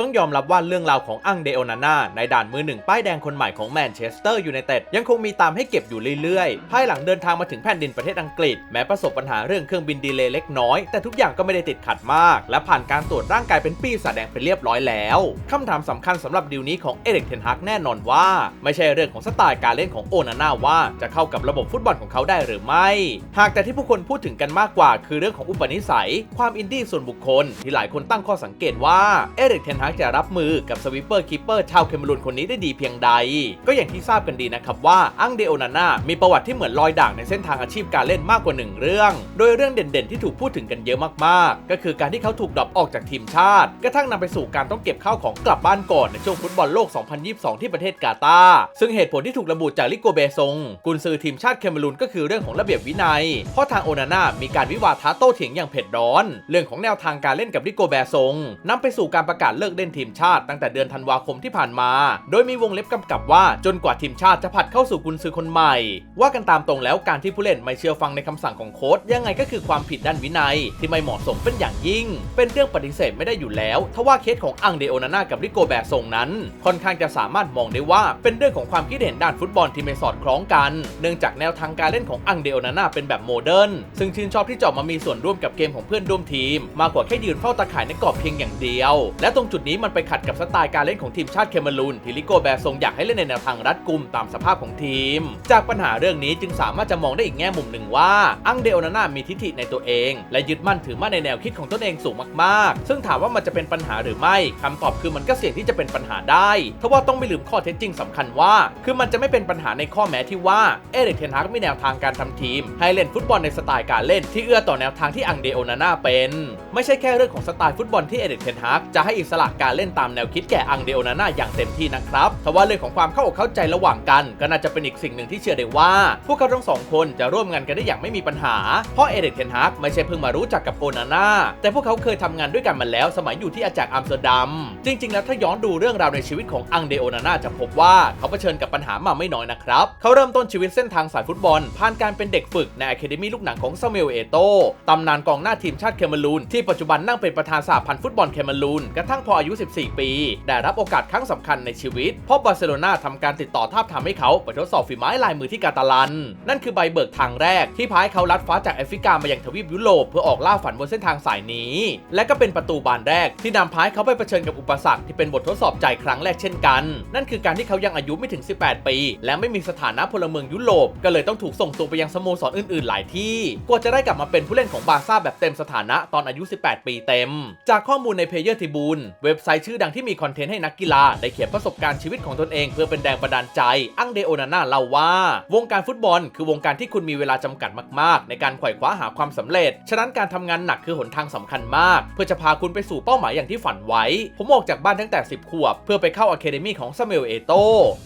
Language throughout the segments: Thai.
ต้องยอมรับว่าเรื่องราวของอังเดโอนาน่าในด่านมือหนึ่งป้ายแดงคนใหม่ของแมนเชสเตอร์ยูไนเต็ดยังคงมีตามให้เก็บอยู่เรื่อยๆ ภายหลังเดินทางมาถึงแผ่นดินประเทศอังกฤษ แม้ประสบปัญหาเรื่องเครื่องบินดีเลย์เล็กน้อย แต่ทุกอย่างก็ไม่ได้ติดขัดมาก และผ่านการตรวจร่างกายเป็นปีศาจแดงไปเรียบร้อยแล้วคำถามสำคัญสำหรับดีลนี้ของเอริกเทนฮักแน่นอนว่า ไม่ใช่เรื่องของสไตล์การเล่นของโอนาน่าว่าจะเข้ากับระบบฟุตบอลของเขาได้หรือไม่ หากแต่ที่ผู้คนพูดถึงกันมากกว่า คือเรื่องของอุปนิสัย ความอินดี้ส่วนบุคคล ที่หลายคนตั้งข้อสังเกตว่าเอริกเทนฮักจะรับมือกับสวิปเปอร์คีเปอร์ชาวเคมรูนคนนี้ได้ดีเพียงใด ก็อย่างที่ทราบกันดีนะครับว่าอังเดโอนาน่ามีประวัติที่เหมือนรอยด่างในเส้นทางอาชีพการเล่นมากกว่าหนึ่งเรื่อง โดยเรื่องเด่นๆที่ถูกพูดถึงกันเยอะมากๆ ก็คือการที่เขาถูกดรอปออกจากทีมชาติ กระทั่งนำไปสู่การต้องเก็บข้าวของกลับบ้านก่อนในช่วงฟุตบอลโลก 2022 ที่ประเทศกาตาร์ซึ่งเหตุผลที่ถูกระบุจากลิโกเบซงกุนซือทีมชาติเคมรูนก็คือเรื่องของระเบียบวินัย เพราะทางโอนาน่ามีการวิวาทะโต้เถียงอย่างเผ็ดร้อน เรื่องของแนวทางการเล่นกับลิโกแบซงนำไปสู่การประกาศเลิกเล่นทีมชาติตั้งแต่เดือนธันวาคมที่ผ่านมา โดยมีวงเล็บกำกับว่าจนกว่าทีมชาติจะผัดเข้าสู่กุนซือคนใหม่ ว่ากันตามตรงแล้วการที่ผู้เล่นไม่เชื่อฟังในคำสั่งของโค้ชยังไงก็คือความผิดด้านวินัย ที่ไม่เหมาะสมเป็นอย่างยิ่ง เป็นเรื่องปฏิเสธไม่ได้อยู่แล้วทว่าเคสของอังเดโอนาน่ากับลิโกแบซงนั้น ค่อนข้างจะสามารถมองได้ว่าเป็นเรื่องของความคิดเห็นด้านฟุตบอลที่ไม่สอดคล้องกัน เนื่องจากแนวทางการเล่นของอังเดโอนาน่าเป็นแบบโมเดิร์นซึ่งชื่นชอบที่จะมามีส่วนร่วมกับเกมของเพื่อนร่วมทีม มากกว่าแค่ยืนเฝ้าตาข่ายในกรอบเพียงอย่างเดียว และตรงจุดนี้มันไปขัดกับสไตล์การเล่นของทีมชาติเคเมรูนที่ลิโกแบร์ซงอยากให้เล่นในแนวทางรัดกุมตามสภาพของทีม จากปัญหาเรื่องนี้จึงสามารถจะมองได้อีกแง่มุมหนึ่งว่าอังเดโอนาน่ามีทิฐิในตัวเอง และยึดมั่นถือมั่นในแนวคิดของตนเองสูงมากๆ ซึ่งถามว่ามันจะเป็นปัญหาหรือไม่คำตอบคือมันก็เสี่ยงที่จะเป็นปัญหาได้ทว่าต้องไม่ลืมข้อเท็จจริงสำคัญว่า คือมันจะไม่เป็นปัญหาในข้อแม้ที่ว่าเอริกเทนฮากมีแนวทางการทำทีม ให้เล่นฟุตบอลในสไตล์การเล่นที่เอื้อต่อแนวทางที่อังเดโอนาน่าเป็น ไม่ใช่แค่เรื่องของสไตล์ฟุตบอลที่เอริกเทนฮากจะให้อิสระการเล่นตามแนวคิดแก่อังเดโอนาน่าอย่างเต็มที่นะครับทว่าเรื่องของความเข้าอกเข้าใจระหว่างกัน ก็น่าจะเป็นอีกสิ่งหนึ่งที่เชื่อได้ว่า พวกเขาทั้งสองคนจะร่วมงานกันได้อย่างไม่มีปัญหา เพราะเอริกเทนฮากไม่ใช่เพิ่งมารู้จักกับโอนาน่าแต่พวกเขาเคยทำงานด้วยกันมาแล้ว สมัยอยู่ที่อาจากอัมสเตอร์ดัม จริง ๆ แล้วถ้าย้อนดูเรื่องราวในชีวิตของอังเดโอนาน่าจะพบว่าเขาเผชิญกับปัญหามาไม่น้อยนะครับ เขาเริ่มต้นชีวิตเส้นทางสายฟุตบอล ผ่านการเป็นเด็กฝึกในอะคาเดมี่ลูกหนังของซามูเอลเอโตตำนานกองหน้าทีมชาติเคเมรูนที่ปัจจุบันนั่งเป็นประธานสหพันธ์ฟุตบอลเคเมรูนกระทั่งพออายุ 14 ปี ได้รับโอกาสครั้งสำคัญในชีวิต เพราะบาร์เซโลนาทำการติดต่อทาบทามให้เขาไปทดสอบฝีไม้ลายมือที่กาตาลัน นั่นคือใบเบิกทางแรกที่พาให้เขาลัดฟ้าจากแอฟริกามายังทวีปยุโรปเพื่อออกล่าฝันบนเส้นทางสายนี้ และก็เป็นประตูบานแรกที่นำพาให้เขาไปเผชิญกับอุปสรรคที่เป็นบททดสอบใจครั้งแรกเช่นกัน นั่นคือการที่เขายังอายุไม่ถึง 18 ปี และไม่มีสถานะพลเมืองยุโรปก็เลยต้องถูกส่งตัวไปยังสโมสรอื่นๆ หลายที่กว่าจะได้กลับมาเป็นผู้เล่นของบาร์ซ่าแบบเต็มสถานะตอนอายุ 18 ปีเต็ม จากข้อมูลในเพเยอร์ทิบูนเเว็บไซต์ชื่อดังที่มีคอนเทนต์ให้นักกีฬา ได้เขียนประสบการณ์ชีวิตของตนเอง เพื่อเป็นแรงบันดาลใจ อังเดโอนาน่าเล่าว่า วงการฟุตบอล คือวงการที่คุณมีเวลาจำกัดมากๆ ในการไขว่คว้าหาความสำเร็จ ฉะนั้นการทำงานหนักคือหนทางสำคัญมาก เพื่อจะพาคุณไปสู่เป้าหมายอย่างที่ฝันไว้ ผมออกจากบ้านตั้งแต่ 10 ขวบ เพื่อไปเข้าอะคาเดมีของซามูเอลเอโต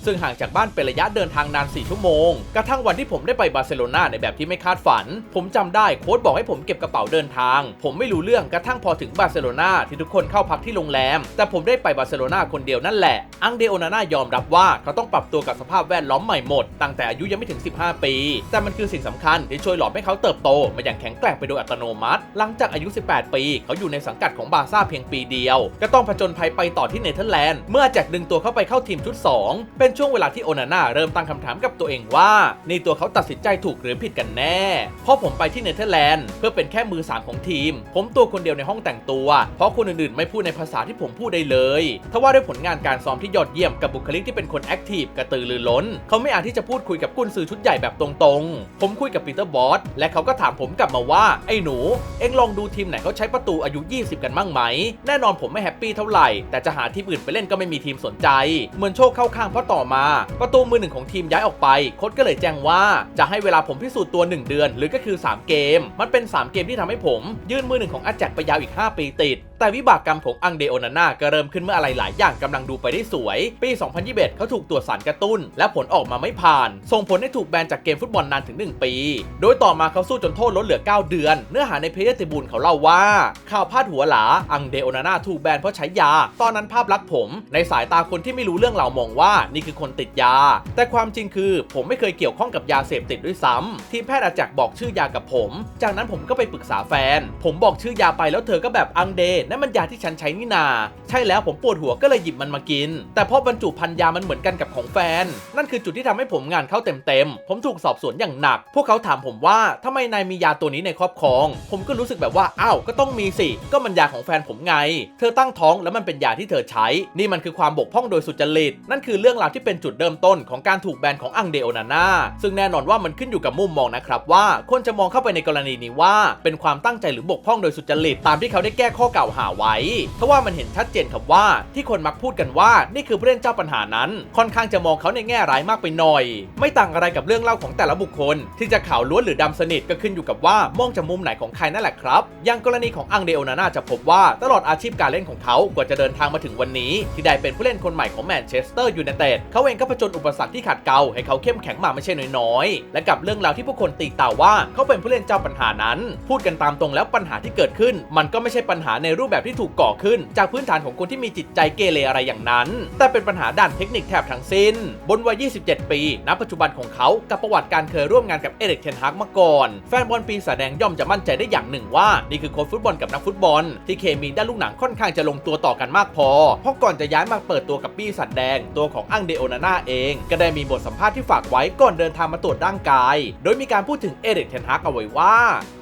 ซึ่งห่างจากบ้านเป็นระยะเดินทางนาน 4 ชั่วโมง กระทั่งวันที่ผมได้ไปบาร์เซโลนาในแบบที่ไม่คาดฝัน ผมจำได้โค้ชบอกให้ผมเก็บกระเป๋าเดินทาง ผมไม่รู้เรื่องกระทั่งพอถึงบาร์เซโลนาที่ทุกคนเข้าพักที่โรงแรมแต่ผมได้ไปบาร์เซโลนาคนเดียวนั่นแหละ อังเดโอนาน่ายอมรับว่าเขาต้องปรับตัวกับสภาพแวดล้อมใหม่หมด ตั้งแต่อายุยังไม่ถึง 15 ปี แต่มันคือสิ่งสำคัญที่ช่วยหล่อให้เขาเติบโตมาอย่างแข็งแกร่งไปโดยอัตโนมัติ หลังจากอายุ 18 ปี เขาอยู่ในสังกัดของบาร์ซ่าเพียงปีเดียว ก็ต้องผจญภัยไปต่อที่เนเธอร์แลนด์ เมื่อแจ็คดึงตัวเข้าไปเข้าทีมชุด 2 เป็นช่วงเวลาที่โอนาน่าเริ่มตั้งคำถามกับตัวเองว่าในตัวเขาตัดสินใจถูกหรือผิดกันแน่ เพราะผมไปที่เนเธอร์แลนด์เพื่อเป็นแค่มือสามของทีม ผมตัวคนเดียวในห้องแต่งตัว เพราะคนอื่นๆ ไม่พูดในภาษาที่ผมพูดได้เลยทว่าด้วยผลงานการซ้อมที่ยอดเยี่ยมกับบุคลิกที่เป็นคนแอคทีฟกระตือรือร้น เขาไม่อาจที่จะพูดคุยกับกุนซือชุดใหญ่แบบตรงๆ ผมคุยกับปีเตอร์บอสและเขาก็ถามผมกลับมาว่า ไอ้หนู เอ็งลองดูทีมไหนเขาใช้ประตูอายุ 20 กันบ้างไหม แน่นอนผมไม่แฮปปี้เท่าไหร่ แต่จะหาทีมอื่นไปเล่นก็ไม่มีทีมสนใจ เหมือนโชคเข้าข้างเพราะต่อมา ประตูมือหนึ่งของทีมย้ายออกไปโค้ชก็เลยแจ้งว่าจะให้เวลาผมพิสูจน์ตัว 1 เดือน หรือก็คือ 3 เกม มันเป็น 3 เกมที่ทำให้ผม ยื่นมือหนึ่งของอาแจกไปยาวอีก 5 ปีติด แต่วิบากกรรมของอังเดโอนาน่าก็เริ่มขึ้นเมื่ออะไรหลายอย่างกำลังดูไปได้สวย ปี 2021 เขาถูกตรวจสารกระตุ้น และผลออกมาไม่ผ่าน ส่งผลให้ถูกแบนจากเกมฟุตบอลนานถึง 1 ปี โดยต่อมาเขาสู้จนโทษลดเหลือ 9 เดือน เนื้อหาในเพจติบูลเขาเล่าว่า ข่าวพาดหัวหลา อังเดโอนาน่าถูกแบนเพราะใช้ยา ตอนนั้นภาพลักษณ์ผม ในสายตาคนที่ไม่รู้เรื่องเรามองว่านี่คือคนติดยา แต่ความจริงคือผมไม่เคยเกี่ยวข้องกับยาเสพติดด้วยซ้ำทีมแพทย์อาจักบอกชื่อยากับผม จากนั้นผมก็ไปปรึกษาแฟน ผมบอกชื่อยาไปแล้วเธอก็แบบอังเดนั่นมันยาที่ฉันใช้นี่นา ใช่แล้วผมปวดหัวก็เลยหยิบมันมากิน แต่พอบรรจุพันยามันเหมือนกันกับของแฟน นั่นคือจุดที่ทำให้ผมงานเข้าเต็มๆ ผมถูกสอบสวนอย่างหนัก พวกเขาถามผมว่าทำไมนายมียาตัวนี้ในครอบครอง ผมก็รู้สึกแบบว่าอ้าวก็ต้องมีสิ ก็มันยาของแฟนผมไง เธอตั้งท้องแล้วมันเป็นยาที่เธอใช้ นี่มันคือความบกพร่องโดยสุจริต นั่นคือเรื่องราวที่เป็นจุดเริ่มต้นของการถูกแบนของอังเดโอนาน่าซึ่งแน่นอนว่ามันขึ้นอยู่กับมุมมองนะครับว่าคนจะมองเข้าไปในกรณีนี้ว่า เป็นความตั้งใจหรือบกพร่องโดยสุจริตตามที่เขาได้แก้ข้อกล่าวหาไว้เพราะว่ามันเห็นชัดเจนครับว่าที่คนมักพูดกันว่านี่คือผู้เล่นเจ้าปัญหานั้น ค่อนข้างจะมองเขาในแง่ร้ายมากไปหน่อย ไม่ต่างอะไรกับเรื่องเล่าของแต่ละบุคคล ที่จะขาวล้วนหรือดำสนิทก็ขึ้นอยู่กับว่ามองจากมุมไหนของใครนั่นแหละครับอย่างกรณีของอังเดโอนาน่าจะพบว่าตลอดอาชีพการเล่นของเขากว่าจะเดินทางมาถึงวันนี้ ที่ได้เป็นผู้เล่นคนใหม่ของแมนเชสเตอร์ยูไนเต็ดเขาเองก็ผจญอุปสรรคที่ขัดเกลาให้เขาเข้มแข็งมาไม่ใช่น้อยๆและกับเรื่องราวที่ผู้คนตีต่าว่าเขาเป็นผู้เล่นเจ้าปัญหานั้น พูดกันตามตรงแล้วปัญหาที่เกิดขึ้น มันก็ไม่ใช่ปัญหาในรููปแบบที่ถูกก่อขึ้น จากพื้นฐานของคนที่มีจิตใจเกเรอะไรอย่างนั้น แต่เป็นปัญหาด้านเทคนิคแทบทั้งสิ้น บนวัย 27 ปี ณ ปัจจุบันของเขา กับประวัติการเคยร่วมงานกับเอริกเทนฮากมาก่อน แฟนบอลปีศาจแดงย่อมจะมั่นใจได้อย่างหนึ่งว่า นี่คือโค้ชฟุตบอลกับนักฟุตบอล ที่เคมีด้านลูกหนังค่อนข้างจะลงตัวต่อกันมากพอ เพราะก่อนจะย้ายมาเปิดตัวกับปีศาจแดง ตัวของอังเดโอนาน่าเอง ก็ได้มีบทสัมภาษณ์ที่ฝากไว้ก่อนเดินทางมาตรวจร่างกาย โดยมีการพูดถึงเอริกเทนฮากเอาไว้ว่า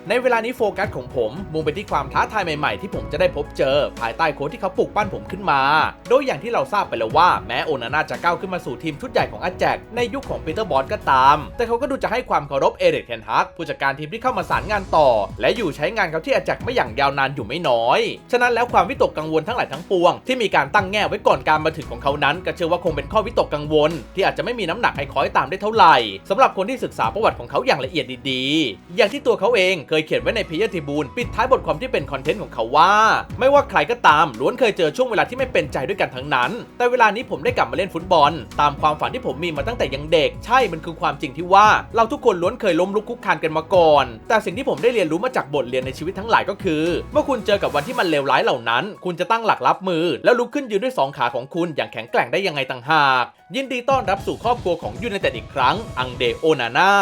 ในเวลานี้โฟกัสของผมมุ่งไปที่ความท้าทายใหม่ๆที่ผมจะได้พบเจอภายใต้โค้ชที่เขาปลูกปั้นผมขึ้นมา โดยอย่างที่เราทราบไปแล้วว่าแม้โอนาน่าจะก้าวขึ้นมาสู่ทีมชุดใหญ่ของอาแจกในยุคของปีเตอร์บอลก็ตาม แต่เขาก็ดูจะให้ความเคารพเอริกเทนฮักผู้จัดการทีมที่เข้ามาสารงานต่อ และอยู่ใช้งานเขาที่อาแจกไม่อย่างยาวนานอยู่ไม่น้อย ฉะนั้นแล้วความวิตกกังวลทั้งหลายทั้งปวง ที่มีการตั้งแง่ไว้ก่อนการมาถึงของเขานั้น ก็เชื่อว่าคงเป็นข้อวิตกกังวล ที่อาจจะไม่มีน้ำหนักให้คอยตามได้เท่าไหร่สำหรับคนที่ศึกษาประวัติของเขาอย่างละเอียดดีๆ อย่างที่ตัวเขาเองเคยเขียนไว้ในพียทีบูลปิดท้ายบทความที่เป็นคอนเทนต์ของเขาว่าไม่ว่าใครก็ตามล้วนเคยเจอช่วงเวลาที่ไม่เป็นใจด้วยกันทั้งนั้น แต่เวลานี้ผมได้กลับมาเล่นฟุตบอล ตามความฝันที่ผมมีมาตั้งแต่ยังเด็ก ใช่มันคือความจริงที่ว่า เราทุกคนล้วนเคยล้มลุกคุกคานกันมาก่อน แต่สิ่งที่ผมได้เรียนรู้มาจากบทเรียนในชีวิตทั้งหลายก็คือ เมื่อคุณเจอกับวันที่มันเลวร้ายเหล่านั้น คุณจะตั้งหลักรับมือ แล้วลุกขึ้นยืนด้วยสองขาของคุณอย่างแข็งแกร่งได้ยังไงต่างหาก ยินดีต้อนรับสู่ครอบครัวของยูไนเต็ดอีกครั้ง อังเดโอนาน่า